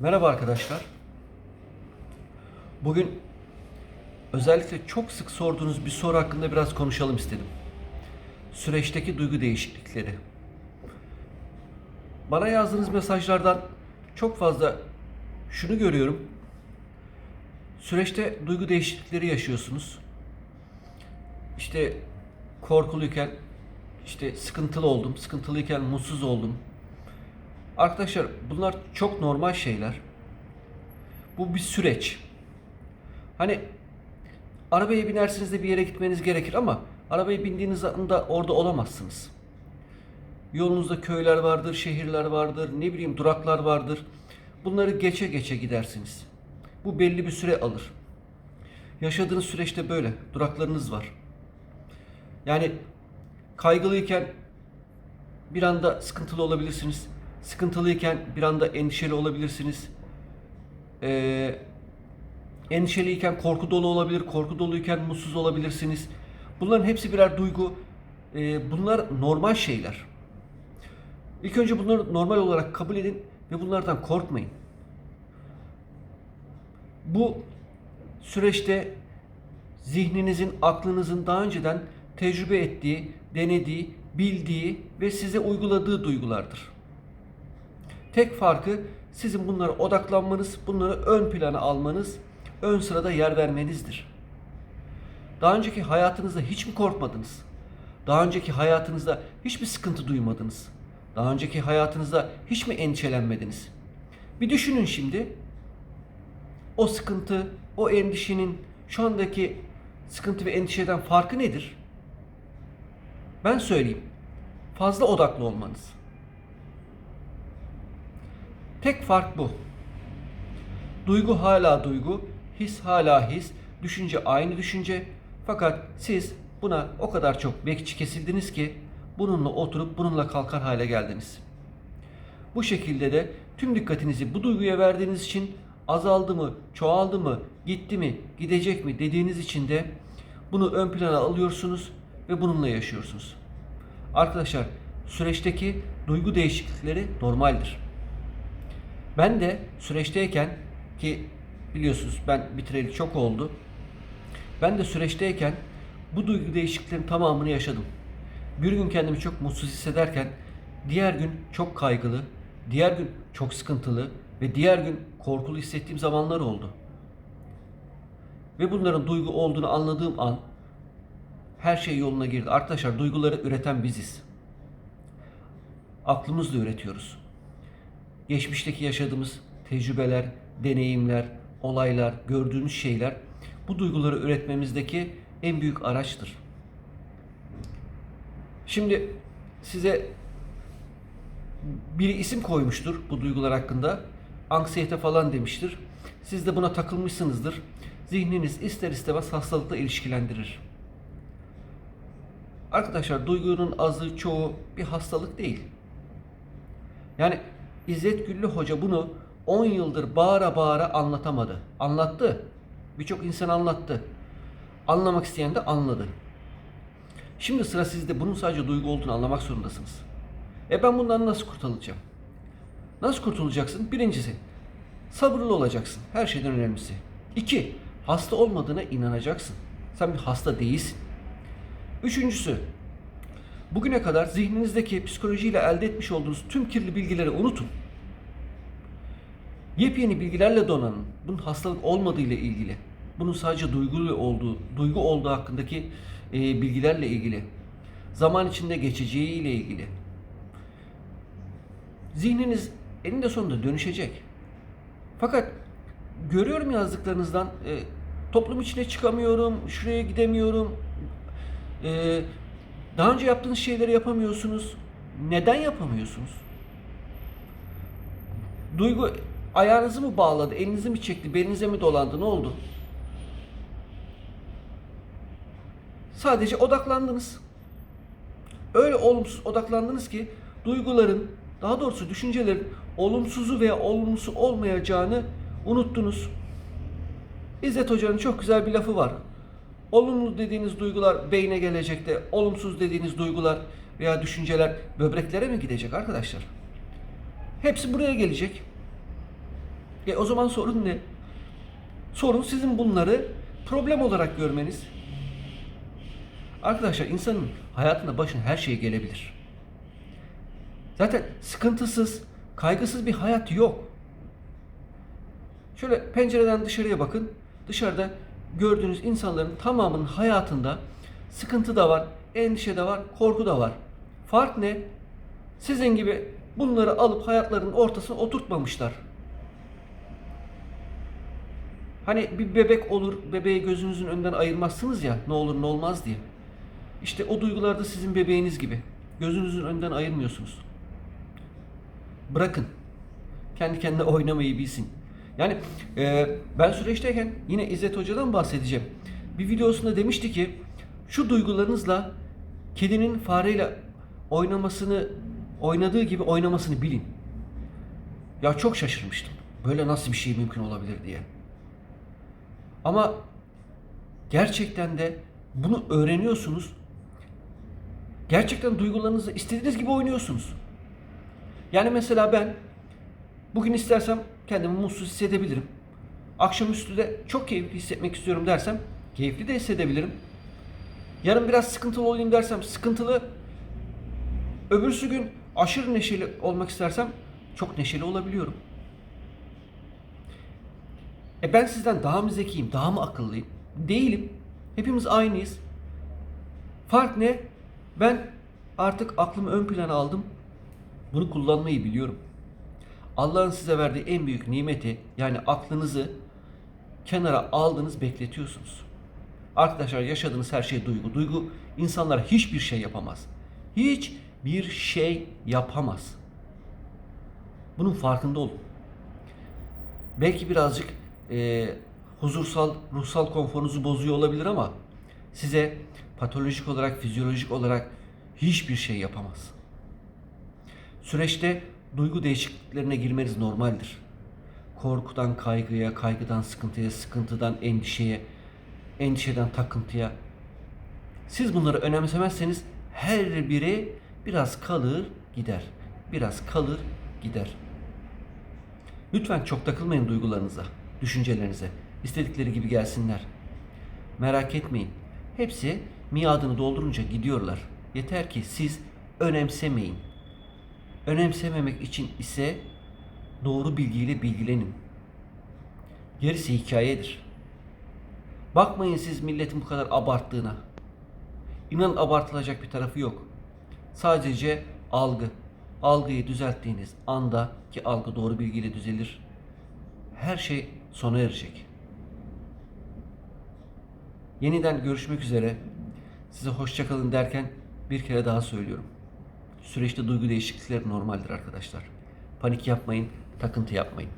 Merhaba arkadaşlar. Bugün özellikle çok sık sorduğunuz bir soru hakkında biraz konuşalım istedim. Süreçteki duygu değişiklikleri. Bana yazdığınız mesajlardan çok fazla şunu görüyorum. Süreçte duygu değişiklikleri yaşıyorsunuz. İşte korkuluyken işte sıkıntılı oldum, sıkıntılıyken mutsuz oldum, Arkadaşlar bunlar çok normal şeyler. Bu bir süreç. Hani arabaya binersiniz de bir yere gitmeniz gerekir ama arabaya bindiğiniz anda orada olamazsınız. Yolunuzda köyler vardır, şehirler vardır, ne bileyim duraklar vardır. Bunları geçe geçe gidersiniz. Bu belli bir süre alır. Yaşadığınız süreçte böyle duraklarınız var. Yani kaygılıyken bir anda sıkıntılı olabilirsiniz. Sıkıntılıyken bir anda endişeli olabilirsiniz. Ee, endişeliyken korku dolu olabilir, korku doluyken mutsuz olabilirsiniz. Bunların hepsi birer duygu. Ee, bunlar normal şeyler. İlk önce bunları normal olarak kabul edin ve bunlardan korkmayın. Bu süreçte zihninizin, aklınızın daha önceden tecrübe ettiği, denediği, bildiği ve size uyguladığı duygulardır. Tek farkı sizin bunlara odaklanmanız, bunları ön plana almanız, ön sırada yer vermenizdir. Daha önceki hayatınızda hiç mi korkmadınız? Daha önceki hayatınızda hiç mi sıkıntı duymadınız? Daha önceki hayatınızda hiç mi endişelenmediniz? Bir düşünün şimdi. O sıkıntı, o endişenin şu andaki sıkıntı ve endişeden farkı nedir? Ben söyleyeyim. Fazla odaklı olmanız. Tek fark bu. Duygu hala duygu, his hala his, düşünce aynı düşünce. Fakat siz buna o kadar çok bekçi kesildiniz ki bununla oturup bununla kalkar hale geldiniz. Bu şekilde de tüm dikkatinizi bu duyguya verdiğiniz için azaldı mı, çoğaldı mı, gitti mi, gidecek mi dediğiniz için de bunu ön plana alıyorsunuz ve bununla yaşıyorsunuz. Arkadaşlar süreçteki duygu değişiklikleri normaldir. Ben de süreçteyken ki biliyorsunuz ben bitireli çok oldu. Ben de süreçteyken bu duygu değişikliklerin tamamını yaşadım. Bir gün kendimi çok mutsuz hissederken diğer gün çok kaygılı, diğer gün çok sıkıntılı ve diğer gün korkulu hissettiğim zamanlar oldu. Ve bunların duygu olduğunu anladığım an her şey yoluna girdi. Arkadaşlar duyguları üreten biziz. Aklımızla üretiyoruz geçmişteki yaşadığımız tecrübeler, deneyimler, olaylar, gördüğümüz şeyler bu duyguları üretmemizdeki en büyük araçtır. Şimdi size biri isim koymuştur bu duygular hakkında. Anksiyete falan demiştir. Siz de buna takılmışsınızdır. Zihniniz ister istemez hastalıkla ilişkilendirir. Arkadaşlar duygunun azı çoğu bir hastalık değil. Yani İzzet Güllü Hoca bunu 10 yıldır bağıra bağıra anlatamadı. Anlattı. Birçok insan anlattı. Anlamak isteyen de anladı. Şimdi sıra sizde bunun sadece duygu olduğunu anlamak zorundasınız. E ben bundan nasıl kurtulacağım? Nasıl kurtulacaksın? Birincisi, sabırlı olacaksın. Her şeyden önemlisi. İki, hasta olmadığına inanacaksın. Sen bir hasta değilsin. Üçüncüsü, bugüne kadar zihninizdeki psikolojiyle elde etmiş olduğunuz tüm kirli bilgileri unutun. Yepyeni bilgilerle donanın. Bunun hastalık olmadığı ile ilgili. Bunun sadece duygulu olduğu, duygu olduğu hakkındaki e, bilgilerle ilgili. Zaman içinde geçeceği ile ilgili. Zihniniz eninde sonunda dönüşecek. Fakat görüyorum yazdıklarınızdan e, toplum içine çıkamıyorum, şuraya gidemiyorum. E, daha önce yaptığınız şeyleri yapamıyorsunuz. Neden yapamıyorsunuz? Duygu ayağınızı mı bağladı, elinizi mi çekti, belinize mi dolandı, ne oldu? Sadece odaklandınız. Öyle olumsuz odaklandınız ki duyguların, daha doğrusu düşüncelerin olumsuzu veya olumlusu olmayacağını unuttunuz. İzzet Hoca'nın çok güzel bir lafı var. Olumlu dediğiniz duygular beyne gelecek de olumsuz dediğiniz duygular veya düşünceler böbreklere mi gidecek arkadaşlar? Hepsi buraya gelecek. E o zaman sorun ne? Sorun sizin bunları problem olarak görmeniz. Arkadaşlar insanın hayatında başına her şey gelebilir. Zaten sıkıntısız, kaygısız bir hayat yok. Şöyle pencereden dışarıya bakın. Dışarıda gördüğünüz insanların tamamının hayatında sıkıntı da var, endişe de var, korku da var. Fark ne? Sizin gibi bunları alıp hayatlarının ortasına oturtmamışlar. Hani bir bebek olur, bebeği gözünüzün önünden ayırmazsınız ya ne olur ne olmaz diye. İşte o duygular da sizin bebeğiniz gibi. Gözünüzün önünden ayırmıyorsunuz. Bırakın. Kendi kendine oynamayı bilsin. Yani e, ben süreçteyken yine İzzet Hoca'dan bahsedeceğim. Bir videosunda demişti ki şu duygularınızla kedinin fareyle oynamasını oynadığı gibi oynamasını bilin. Ya çok şaşırmıştım. Böyle nasıl bir şey mümkün olabilir diye. Ama gerçekten de bunu öğreniyorsunuz. Gerçekten duygularınızla istediğiniz gibi oynuyorsunuz. Yani mesela ben bugün istersem kendimi mutsuz hissedebilirim. Akşamüstü de çok keyifli hissetmek istiyorum dersem keyifli de hissedebilirim. Yarın biraz sıkıntılı olayım dersem sıkıntılı. Öbürsü gün aşırı neşeli olmak istersem çok neşeli olabiliyorum. E ben sizden daha mı zekiyim, daha mı akıllıyım? Değilim. Hepimiz aynıyız. Fark ne? Ben artık aklımı ön plana aldım. Bunu kullanmayı biliyorum. Allah'ın size verdiği en büyük nimeti yani aklınızı kenara aldınız, bekletiyorsunuz. Arkadaşlar yaşadığınız her şey duygu. Duygu insanlar hiçbir şey yapamaz. Hiçbir şey yapamaz. Bunun farkında olun. Belki birazcık e, huzursal, ruhsal konforunuzu bozuyor olabilir ama size patolojik olarak, fizyolojik olarak hiçbir şey yapamaz. Süreçte duygu değişikliklerine girmeniz normaldir. Korkudan kaygıya, kaygıdan sıkıntıya, sıkıntıdan endişeye, endişeden takıntıya. Siz bunları önemsemezseniz her biri biraz kalır gider. Biraz kalır gider. Lütfen çok takılmayın duygularınıza, düşüncelerinize. İstedikleri gibi gelsinler. Merak etmeyin. Hepsi miadını doldurunca gidiyorlar. Yeter ki siz önemsemeyin. Önemsememek için ise doğru bilgiyle bilgilenin. Gerisi hikayedir. Bakmayın siz milletin bu kadar abarttığına. İnanın abartılacak bir tarafı yok. Sadece algı. Algıyı düzelttiğiniz anda ki algı doğru bilgiyle düzelir. Her şey sona erecek. Yeniden görüşmek üzere. Size hoşçakalın derken bir kere daha söylüyorum. Süreçte duygu değişiklikleri normaldir arkadaşlar. Panik yapmayın, takıntı yapmayın.